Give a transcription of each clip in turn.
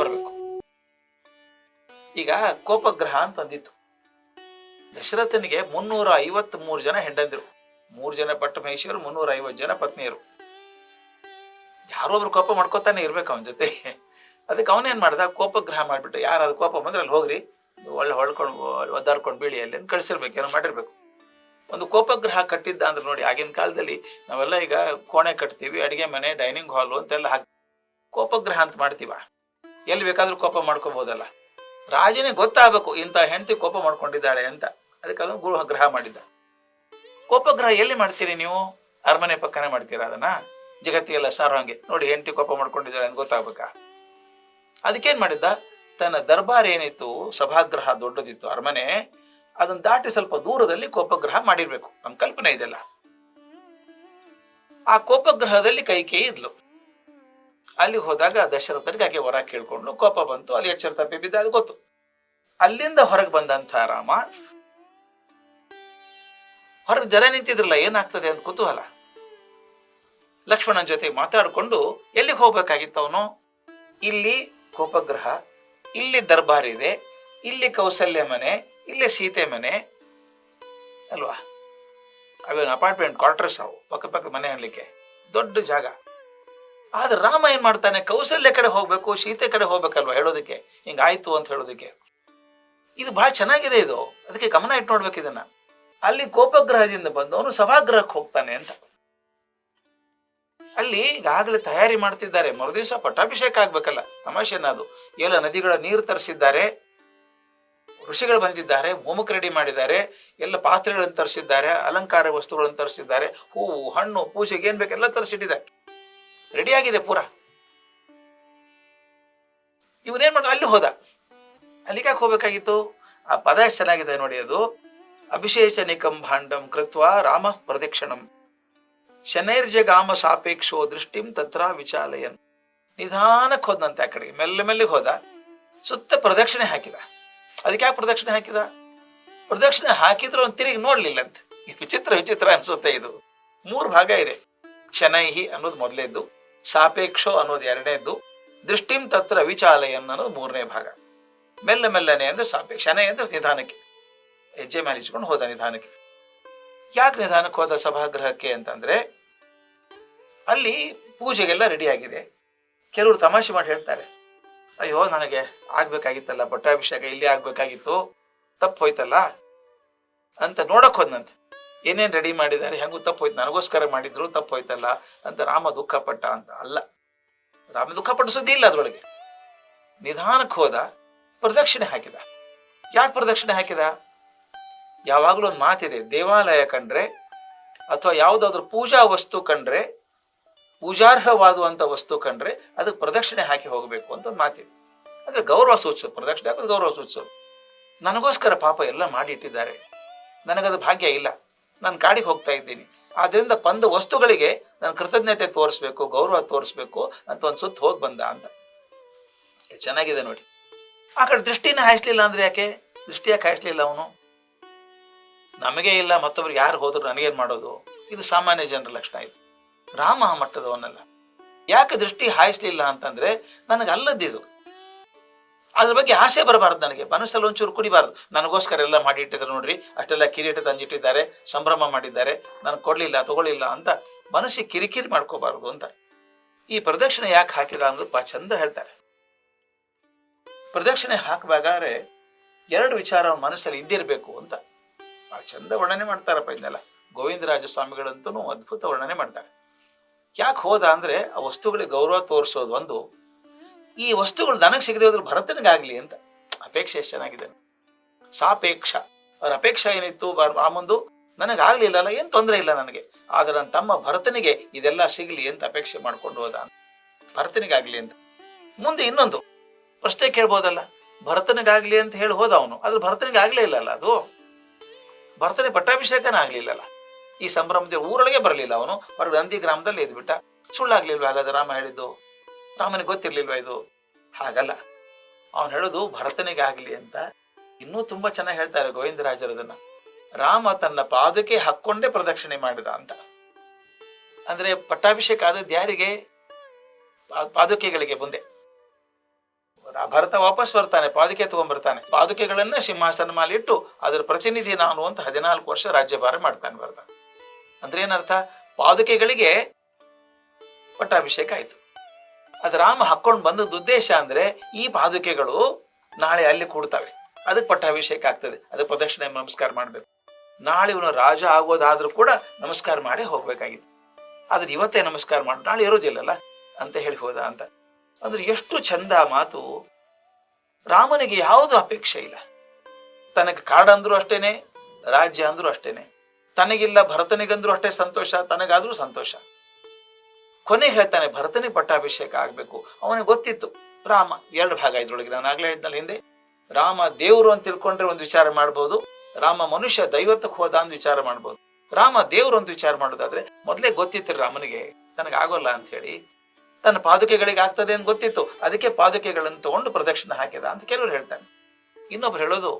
ಬರಬೇಕು. ಈಗ ಕೋಪಗ್ರಹ ಅಂತ ಅಂದಿತ್ತು. ದಶರಥನಿಗೆ ಮುನ್ನೂರ ಐವತ್ ಮೂರು ಜನ ಹೆಂಡಂದಿರು ಮೂರು ಜನ ಪಟ್ಟ ಮಹಿಷಿಯರು ಮುನ್ನೂರ ಐವತ್ತು ಜನ ಪತ್ನಿಯರು. ಯಾರೋ ಒಬ್ರು ಕೋಪ ಮಾಡ್ಕೋತಾನೆ ಇರ್ಬೇಕು ಅವನ ಜೊತೆ. ಅದಕ್ಕೆ ಅವನೇನ್ ಮಾಡ್ದ? ಕೋಪಗ್ರಹ ಮಾಡ್ಬಿಟ್ಟು, ಯಾರಾದ್ರು ಕೋಪ ಬಂದ್ರೆ ಅಲ್ಲಿ ಹೋಗ್ರಿ. ಒಳ್ಳೆ ಹೊಳ್ಕೊಂಡು, ಒದ್ದಾಡ್ಕೊಂಡು ಬೀಳಿ ಅಲ್ಲಿ ಅಂತ ಕಳಿಸಿರ್ಬೇಕು, ಏನೋ ಮಾಡಿರ್ಬೇಕು. ಒಂದು ಕೋಪಗ್ರಹ ಕಟ್ಟಿದ್ದ ಅಂದ್ರೆ ನೋಡಿ, ಆಗಿನ ಕಾಲದಲ್ಲಿ ನಾವೆಲ್ಲ ಈಗ ಕೋಣೆ ಕಟ್ತೀವಿ, ಅಡಿಗೆ ಮನೆ, ಡೈನಿಂಗ್ ಹಾಲು ಅಂತೆಲ್ಲ ಹಾಕಿ, ಕೋಪಗ್ರಹ ಅಂತ ಮಾಡ್ತೀವ. ಎಲ್ಲಿ ಬೇಕಾದ್ರೂ ಕೋಪ ಮಾಡ್ಕೋಬಹುದಲ್ಲ ರಾಜನೇ ಗೊತ್ತಾಗಬೇಕು ಇಂಥ ಹೆಂಡತಿ ಕೋಪ ಮಾಡ್ಕೊಂಡಿದ್ದಾಳೆ ಅಂತ. ಅದಕ್ಕೆ ಅದನ್ನು ಗೃಹ ಗ್ರಹ ಮಾಡಿದ್ದ. ಕೋಪಗ್ರಹ ಎಲ್ಲಿ ಮಾಡ್ತೀರಿ ನೀವು? ಅರಮನೆ ಪಕ್ಕನೆ ಮಾಡ್ತೀರಾ ಅದನ್ನ? ಜಗತ್ತಿಗೆಲ್ಲ ಸಾರೋ ಹಂಗೆ. ನೋಡಿ ಹೆಂಡತಿ ಕೋಪ ಮಾಡ್ಕೊಂಡಿದ್ದಾಳೆ ಅಂತ ಗೊತ್ತಾಗ್ಬೇಕಾ? ಅದಕ್ಕೇನ್ ಮಾಡಿದ್ದ? ತನ್ನ ದರ್ಬಾರ್ ಏನಿತ್ತು, ಸಭಾಗ್ರಹ ದೊಡ್ಡದಿತ್ತು ಅರಮನೆ, ಅದನ್ನ ದಾಟಿ ಸ್ವಲ್ಪ ದೂರದಲ್ಲಿ ಕೋಪಗ್ರಹ ಮಾಡಿರ್ಬೇಕು. ನಮ್ ಕಲ್ಪನೆ ಇದೆಲ್ಲ. ಆ ಕೋಪಗ್ರಹದಲ್ಲಿ ಕೈಕೇಯಿ ಇದ್ಲು. ಅಲ್ಲಿಗೆ ಹೋದಾಗ ದಶರಥನಿಗೆ ಹಾಗೆ ಹೊರ ಕೇಳ್ಕೊಂಡು ಕೋಪ ಬಂತು, ಅಲ್ಲಿ ಎಚ್ಚರ ತಪ್ಪಿ ಬಿದ್ದ, ಅದು ಗೊತ್ತು. ಅಲ್ಲಿಂದ ಹೊರಗೆ ಬಂದಂತ ರಾಮ, ಹೊರಗೆ ಜನ ನಿಂತಿದ್ರಲ್ಲ, ಏನಾಗ್ತದೆ ಅಂತ ಕುತೂಹಲ. ಲಕ್ಷ್ಮಣನ ಜೊತೆ ಮಾತಾಡಿಕೊಂಡು ಎಲ್ಲಿಗೆ ಹೋಗ್ಬೇಕಾಗಿತ್ತು ಅವನು ಇಲ್ಲಿ ಕೋಪಗ್ರಹ ಇಲ್ಲಿ ದರ್ಬಾರ್ ಇದೆ, ಇಲ್ಲಿ ಕೌಸಲ್ಯ ಮನೆ, ಇಲ್ಲಿ ಸೀತೆ ಮನೆ, ಅಲ್ವಾ? ಅವೇನು ಅಪಾರ್ಟ್ಮೆಂಟ್, ಕ್ವಾರ್ಟರ್ಸ್ ಅವು, ಪಕ್ಕ ಪಕ್ಕ ಮನೆ ಅನ್ಲಿಕ್ಕೆ. ದೊಡ್ಡ ಜಾಗ. ಆದ್ರೆ ರಾಮ ಏನ್ ಮಾಡ್ತಾನೆ? ಕೌಶಲ್ಯ ಕಡೆ ಹೋಗ್ಬೇಕು, ಸೀತೆ ಕಡೆ ಹೋಗ್ಬೇಕಲ್ವಾ ಹೇಳೋದಕ್ಕೆ? ಹಿಂಗಾಯ್ತು ಅಂತ ಹೇಳೋದಕ್ಕೆ. ಇದು ಬಹಳ ಚೆನ್ನಾಗಿದೆ ಇದು. ಅದಕ್ಕೆ ಗಮನ ಇಟ್ಟು ನೋಡ್ಬೇಕು ಇದನ್ನ. ಅಲ್ಲಿ ಕೋಪಗ್ರಹದಿಂದ ಬಂದು ಅವನು ಸಭಾಗ್ರಹಕ್ಕೆ ಹೋಗ್ತಾನೆ ಅಂತ. ಅಲ್ಲಿ ಈಗಾಗಲೇ ತಯಾರಿ ಮಾಡ್ತಿದ್ದಾರೆ. ಮರುದಿವಸ ಪಟ್ಟಾಭಿಷೇಕ ಆಗ್ಬೇಕಲ್ಲ. ತಮಾಷೆನ ಅದು. ಎಲ್ಲ ನದಿಗಳ ನೀರು ತರಿಸಿದ್ದಾರೆ. ಋಷಿಗಳು ಬಂದಿದ್ದಾರೆ. ಹೋಮಕ್ಕೆ ರೆಡಿ ಮಾಡಿದ್ದಾರೆ. ಎಲ್ಲ ಪಾತ್ರೆಗಳನ್ನು ತರಿಸಿದ್ದಾರೆ. ಅಲಂಕಾರ ವಸ್ತುಗಳನ್ನು ತರಿಸಿದ್ದಾರೆ. ಹೂವು, ಹಣ್ಣು, ಪೂಜೆಗೆ ಏನ್ ಬೇಕೆಲ್ಲ ತರಿಸಿಟ್ಟಿದ್ದಾರೆ. ರೆಡಿ ಆಗಿದೆ ಪೂರ. ಇವನೇನ್ ಮಾಡ್ದ? ಅಲ್ಲಿ ಹೋದ. ಅಲ್ಲಿಗೆ ಯಾಕೆ ಹೋಗ್ಬೇಕಾಗಿತ್ತು? ಆ ಪದ ಎಷ್ಟು ಚೆನ್ನಾಗಿದೆ ನೋಡಿ ಅದು. ಅಭಿಷೇಚನಿಕಂ ಭಾಂಡಂ ಕೃತ್ವ ರಾಮ ಪ್ರದಕ್ಷಿಣಂ. ಶನೈರ್ಜಗಾಮ ಸಾಪೇಕ್ಷೋ ದೃಷ್ಟಿಂ ತತ್ರ ವಿಚಾಲಯನ್. ನಿಧಾನಕ್ಕೆ ಹೋದಂತೆ ಆ ಕಡೆಗೆ. ಮೆಲ್ಲ ಮೆಲ್ಲಿಗೆ ಹೋದ. ಸುತ್ತ ಪ್ರದಕ್ಷಿಣೆ ಹಾಕಿದ. ಅದಕ್ಕೆ ಯಾಕೆ ಪ್ರದಕ್ಷಿಣೆ ಹಾಕಿದ? ಪ್ರದಕ್ಷಿಣೆ ಹಾಕಿದ್ರು ಅವ್ನು ತಿರುಗಿ ನೋಡ್ಲಿಲ್ಲ ಅಂತ ವಿಚಿತ್ರ ವಿಚಿತ್ರ ಅನ್ಸುತ್ತೆ ಇದು. ಮೂರು ಭಾಗ ಇದೆ. ಶನೈಹಿ ಅನ್ನೋದು ಮೊದಲೇದ್ದು. ಸಾಪೇಕ್ಷೋ ಅನ್ನೋದು ಎರಡನೇದ್ದು, ದೃಷ್ಟಿಂ ತತ್ರ ವಿಚಾಲಯನ್ ಅನ್ನೋದು ಮೂರನೇ ಭಾಗ. ಮೆಲ್ಲ ಮೆಲ್ಲನೆ ಅಂದ್ರೆ ಸಾಪೇಕ್ಷನೇ ಅಂದ್ರೆ ನಿಧಾನಕ್ಕೆ. ಹೆಜ್ಜೆ ಮೇಲೆ ಇಚ್ಕೊಂಡು ಹೋದ ನಿಧಾನಕ್ಕೆ. ಯಾಕೆ ನಿಧಾನಕ್ಕೆ ಹೋದ ಸಭಾಗೃಹಕ್ಕೆ ಅಂತಂದ್ರೆ, ಅಲ್ಲಿ ಪೂಜೆಗೆಲ್ಲ ರೆಡಿ ಆಗಿದೆ. ಕೆಲವರು ತಮಾಷೆ ಮಾಡಿ ಹೇಳ್ತಾರೆ, ಅಯ್ಯೋ, ನನಗೆ ಆಗ್ಬೇಕಾಗಿತ್ತಲ್ಲ, ಪಟ್ಟಾಭಿಷೇಕ, ಇಲ್ಲಿ ಆಗ್ಬೇಕಾಗಿತ್ತು ತಪ್ಪು ಹೋಯ್ತಲ್ಲ ಅಂತ ನೋಡಕ್ ಹೋದ್ನಂತೆ. ಏನೇನ್ ರೆಡಿ ಮಾಡಿದ್ದಾರೆ, ಹೆಂಗೂ ತಪ್ಪು ಹೋಯ್ತು ನನಗೋಸ್ಕರ ಮಾಡಿದ್ರು ತಪ್ಪು ಹೋಯ್ತಲ್ಲ ಅಂತ ರಾಮ ದುಃಖ ಪಟ್ಟ ಅಂತ ಅಲ್ಲ. ರಾಮ ದುಃಖ ಪಟ್ಟ ಸುದ್ದಿ ಇಲ್ಲ ಅದ್ರೊಳಗೆ. ನಿಧಾನಕ್ಕೆ ಹೋದ, ಪ್ರದಕ್ಷಿಣೆ ಹಾಕಿದ. ಯಾಕೆ ಪ್ರದಕ್ಷಿಣೆ ಹಾಕಿದ? ಯಾವಾಗಲೂ ಒಂದು ಮಾತಿದೆ, ದೇವಾಲಯ ಕಂಡ್ರೆ ಅಥವಾ ಯಾವುದಾದ್ರೂ ಪೂಜಾ ವಸ್ತು ಕಂಡ್ರೆ ಪೂಜಾರ್ಹವಾದುವಂಥ ವಸ್ತು ಕಂಡ್ರೆ ಅದಕ್ಕೆ ಪ್ರದಕ್ಷಿಣೆ ಹಾಕಿ ಹೋಗಬೇಕು ಅಂತ ಒಂದು ಮಾತಿದೆ. ಅಂದ್ರೆ ಗೌರವ ಸೂಚಿಸೋದು, ಪ್ರದಕ್ಷಿಣೆ ಹಾಕೋದು ಗೌರವ ಸೂಚಿಸೋದು. ನನಗೋಸ್ಕರ ಪಾಪ ಎಲ್ಲ ಮಾಡಿಟ್ಟಿದ್ದಾರೆ. ನನಗದು ಭಾಗ್ಯ ಇಲ್ಲ. ನಾನು ಕಾಡಿಗೆ ಹೋಗ್ತಾ ಇದ್ದೀನಿ. ಆದ್ರಿಂದ ಬಂದ ವಸ್ತುಗಳಿಗೆ ನಾನು ಕೃತಜ್ಞತೆ ತೋರಿಸ್ಬೇಕು, ಗೌರವ ತೋರಿಸ್ಬೇಕು, ಅಂತ ಒಂದು ಸುತ್ತ ಹೋಗಿ ಬಂದ ಅಂತ. ಚೆನ್ನಾಗಿದೆ ನೋಡಿ. ಆ ಕಡೆ ದೃಷ್ಟಿನ ಹಾಯಿಸ್ಲಿಲ್ಲ ಅಂದ್ರೆ ಯಾಕೆ? ದೃಷ್ಟಿ ಯಾಕೆ ಹಾಯಿಸ್ಲಿಲ್ಲ ಅವನು? ನಮಗೆ ಇಲ್ಲ, ಮತ್ತೊಬ್ರಿಗೆ ಯಾರು ಹೋದ್ರು ನನಗೇನು ಮಾಡೋದು? ಇದು ಸಾಮಾನ್ಯ ಜನರ ಲಕ್ಷಣ ಇದು. ರಾಮ ಮಟ್ಟದವನಲ್ಲ. ಯಾಕೆ ದೃಷ್ಟಿ ಹಾಯಿಸ್ಲಿಲ್ಲ ಅಂತಂದ್ರೆ ನನಗೆ ಅಲ್ಲದ್ದಿದು ಅದ್ರ ಬಗ್ಗೆ ಆಸೆ ಬರಬಾರ್ದು ನನಗೆ. ಮನಸ್ಸಲ್ಲಿ ಒಂಚೂರು ಕುಡಿಬಾರ್ದು. ನನಗೋಸ್ಕರ ಎಲ್ಲ ಮಾಡಿ ಇಟ್ಟಿದ್ರು ನೋಡ್ರಿ. ಅಷ್ಟೆಲ್ಲ ಕಿರೀಟ ತಂದಿಟ್ಟಿದ್ದಾರೆ, ಸಂಭ್ರಮ ಮಾಡಿದ್ದಾರೆ. ನನಗೆ ಕೊಡ್ಲಿಲ್ಲ, ತಗೊಳ್ಳಿಲ್ಲ ಅಂತ ಮನಸ್ಸಿಗೆ ಕಿರಿಕಿರಿ ಮಾಡ್ಕೋಬಾರ್ದು ಅಂತ. ಈ ಪ್ರದಕ್ಷಿಣೆ ಯಾಕೆ ಹಾಕಿದ ಅಂದ್ರೆ ಬಾ ಚಂದ ಹೇಳ್ತಾರೆ. ಪ್ರದಕ್ಷಿಣೆ ಹಾಕಬೇಕಾದ್ರೆ ಎರಡು ವಿಚಾರ ಮನಸ್ಸಲ್ಲಿ ಇದ್ದಿರ್ಬೇಕು ಅಂತ. ಬಾ ಚಂದ ವರ್ಣನೆ ಮಾಡ್ತಾರಪ್ಪ ಇದನ್ನೆಲ್ಲ. ಗೋವಿಂದರಾಜ ಸ್ವಾಮಿಗಳಂತೂ ಅದ್ಭುತ ವರ್ಣನೆ ಮಾಡ್ತಾರೆ. ಯಾಕೆ ಹೋದ ಅಂದ್ರೆ ಆ ವಸ್ತುಗಳಿಗೆ ಗೌರವ ತೋರಿಸೋದು ಒಂದು ಈ ವಸ್ತುಗಳು ನನಗೆ ಸಿಗದೆ ಹೋದ್ರೆ ಭರತನಿಗಾಗ್ಲಿ ಅಂತ ಅಪೇಕ್ಷೆ ಎಷ್ಟು ಚೆನ್ನಾಗಿದೆ. ಸಾಪೇಕ್ಷ, ಅವ್ರ ಅಪೇಕ್ಷೆ ಏನಿತ್ತು ಆ ಮುಂದು ನನಗಾಗ್ಲಿಲ್ಲಲ್ಲ, ಏನ್ ತೊಂದರೆ ಇಲ್ಲ ನನಗೆ. ಆದ್ರೆ ನನ್ನ ತಮ್ಮ ಭರತನಿಗೆ ಇದೆಲ್ಲ ಸಿಗ್ಲಿ ಅಂತ ಅಪೇಕ್ಷೆ ಮಾಡ್ಕೊಂಡು ಹೋದ. ಭರತನಿಗಾಗ್ಲಿ ಅಂತ. ಮುಂದೆ ಇನ್ನೊಂದು. ಪ್ರಶ್ನೆ ಕೇಳ್ಬೋದಲ್ಲ, ಭರತನಿಗಾಗ್ಲಿ ಅಂತ ಹೇಳಿ ಹೋದ ಅವನು. ಆದ್ರೆ ಭರತನಿಗೆ ಆಗ್ಲೇ ಇಲ್ಲಲ್ಲ ಅದು. ಭರತನಿಗೆ ಪಟ್ಟಾಭಿಷೇಕನ ಆಗ್ಲಿಲ್ಲಲ್ಲ. ಈ ಸಂಭ್ರಮದ ಊರೊಳಗೆ ಬರಲಿಲ್ಲ ಅವನು. ಹೊರಗೆ ನಂದಿ ಗ್ರಾಮದಲ್ಲಿ ಇದ್ಬಿಟ್ಟ. ಸುಳ್ಳಾಗ್ಲಿಲ್ವಾ ಹಾಗಾದ್ರೆ ರಾಮ ಹೇಳಿದ್ದು? ರಾಮನಿಗೆ ಗೊತ್ತಿರ್ಲಿಲ್ವಾ ಇದು? ಹಾಗಲ್ಲ. ಅವನು ಹೇಳೋದು ಭರತನಿಗಾಗ್ಲಿ ಅಂತ ಇನ್ನೂ ತುಂಬಾ ಚೆನ್ನಾಗಿ ಹೇಳ್ತಾರೆ ಗೋವಿಂದರಾಜರದನ್ನ ರಾಮ ತನ್ನ ಪಾದಕ್ಕೆ ಹಾಕೊಂಡೇ ಪ್ರದಕ್ಷಿಣೆ ಮಾಡಿದ ಅಂತ. ಅಂದ್ರೆ ಪಟ್ಟಾಭಿಷೇಕ ಆದದ್ದು ಯಾರಿಗೆ? ಪಾದುಕೆಗಳಿಗೆ ಮುಂದೆ. ಭರತ ವಾಪಸ್ ಬರ್ತಾನೆ, ಪಾದುಕೆ ತಗೊಂಡ್ಬರ್ತಾನೆ. ಪಾದುಕೆಗಳನ್ನ ಸಿಂಹಾಸನ ಮೇಲೆ ಇಟ್ಟು ಅದರ ಪ್ರತಿನಿಧಿ ನಾನು ಅಂತ ಹದಿನಾಲ್ಕು ವರ್ಷ ರಾಜ್ಯಭಾರ ಮಾಡ್ತಾನೆ ಬರ್ತಾನೆ ಅಂದ್ರೆ ಏನರ್ಥ? ಪಾದುಕೆಗಳಿಗೆ ಪಟ್ಟಾಭಿಷೇಕ ಆಯ್ತು. ಅದು ರಾಮ ಹಾಕೊಂಡು ಬಂದದ್ದು ಉದ್ದೇಶ ಅಂದ್ರೆ ಈ ಪಾದುಕೆಗಳು ನಾಳೆ ಅಲ್ಲಿ ಕೂಡ್ತವೆ. ಅದಕ್ಕೆ ಪಟ್ಟಾಭಿಷೇಕ ಆಗ್ತದೆ. ಅದಕ್ಕೆ ಪ್ರದಕ್ಷಿಣೆ ನಮಸ್ಕಾರ ಮಾಡ್ಬೇಕು. ನಾಳೆ ಇವನು ರಾಜ ಆಗೋದಾದ್ರೂ ಕೂಡ ನಮಸ್ಕಾರ ಮಾಡಿ ಹೋಗ್ಬೇಕಾಗಿತ್ತು. ಆದ್ರೆ ಇವತ್ತೇ ನಮಸ್ಕಾರ ಮಾಡಿ, ನಾಳೆ ಇರೋದಿಲ್ಲಲ್ಲ ಅಂತ ಹೇಳಿ ಹೋದ ಅಂತ. ಅಂದ್ರೆ ಎಷ್ಟು ಚಂದ ಮಾತು. ರಾಮನಿಗೆ ಯಾವುದು ಅಪೇಕ್ಷೆ ಇಲ್ಲ. ತನಗೆ ಕಾಡಂದ್ರು ಅಷ್ಟೇನೆ, ರಾಜ್ಯ ಅಂದ್ರೂ ಅಷ್ಟೇನೆ. ತನಗಿಲ್ಲ ಭರತನಿಗಂದ್ರೂ ಅಷ್ಟೇ ಸಂತೋಷ, ತನಗಾದ್ರೂ ಸಂತೋಷ. ಕೊನೆ ಹೇಳ್ತಾನೆ, ಭರತನಿಗೆ ಪಟ್ಟಾಭಿಷೇಕ ಆಗ್ಬೇಕು. ಅವನಿಗೆ ಗೊತ್ತಿತ್ತು, ರಾಮ ಎರಡು ಭಾಗ ಇದ್ರೊಳಗೆ ನಾನು ಆಗ್ಲೇ ಹೇಳಿದ್ನಲ್ಲ ಹಿಂದೆ, ರಾಮ ದೇವರು ಅಂತ ತಿಳ್ಕೊಂಡ್ರೆ ಒಂದು ವಿಚಾರ ಮಾಡ್ಬೋದು, ರಾಮ ಮನುಷ್ಯ ದೈವತ್ತಕ್ಕೆ ಹೋದ ಅಂತ ವಿಚಾರ ಮಾಡ್ಬೋದು. ರಾಮ ದೇವರು ಅಂತ ವಿಚಾರ ಮಾಡೋದಾದ್ರೆ ಮೊದಲೇ ಗೊತ್ತಿತ್ತು ರಾಮನಿಗೆ ನನಗೆ ಆಗೋಲ್ಲ ಅಂತ ಹೇಳಿ, ತನ್ನ ಪಾದುಕೆಗಳಿಗೆ ಆಗ್ತದೆ ಅಂತ ಗೊತ್ತಿತ್ತು, ಅದಕ್ಕೆ ಪಾದುಕೆಗಳನ್ನು ತಗೊಂಡು ಪ್ರದಕ್ಷಿಣೆ ಹಾಕಿದ ಅಂತ ಕೆಲವರು ಹೇಳ್ತಾನೆ ಇನ್ನೊಬ್ರು ಹೇಳೋದು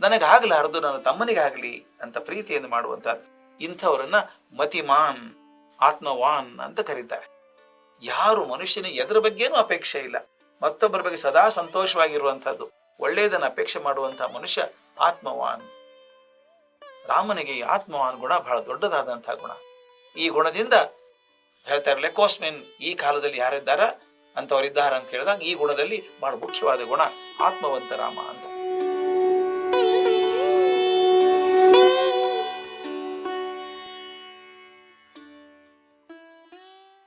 ನನಗಾಗಲಾರದು ನನ್ನ ತಮ್ಮನಿಗಾಗ್ಲಿ ಅಂತ ಪ್ರೀತಿಯನ್ನು ಮಾಡುವಂತ ಇಂಥವರನ್ನ ಮತಿಮಾನ್ ಆತ್ಮವಾನ್ ಅಂತ ಕರೀತಾರೆ. ಯಾರು ಮನುಷ್ಯನ ಎದರ ಬಗ್ಗೆನೂ ಅಪೇಕ್ಷೆ ಇಲ್ಲ. ಮತ್ತೊಬ್ಬರ ಬಗ್ಗೆ ಸದಾ ಸಂತೋಷವಾಗಿರುವಂತಹದ್ದು ಒಳ್ಳೆಯದನ್ನ ಅಪೇಕ್ಷೆ ಮಾಡುವಂತಹ ಮನುಷ್ಯ ಆತ್ಮವಾನ್. ರಾಮನಿಗೆ ಈ ಆತ್ಮವಾನ್ ಗುಣ ಬಹಳ ದೊಡ್ಡದಾದಂತಹ ಗುಣ. ಈ ಗುಣದಿಂದ ಹೇಳ್ತಾರೆ ಲೆಕೋಸ್ಮಿನ್ ಈ ಕಾಲದಲ್ಲಿ ಯಾರಿದ್ದಾರ? ಅಂತವರಿದ್ದಾರ ಅಂತ ಹೇಳಿದಾಗ ಈ ಗುಣದಲ್ಲಿ ಬಹಳ ಮುಖ್ಯವಾದ ಗುಣ ಆತ್ಮವಂತ ರಾಮ ಅಂತ.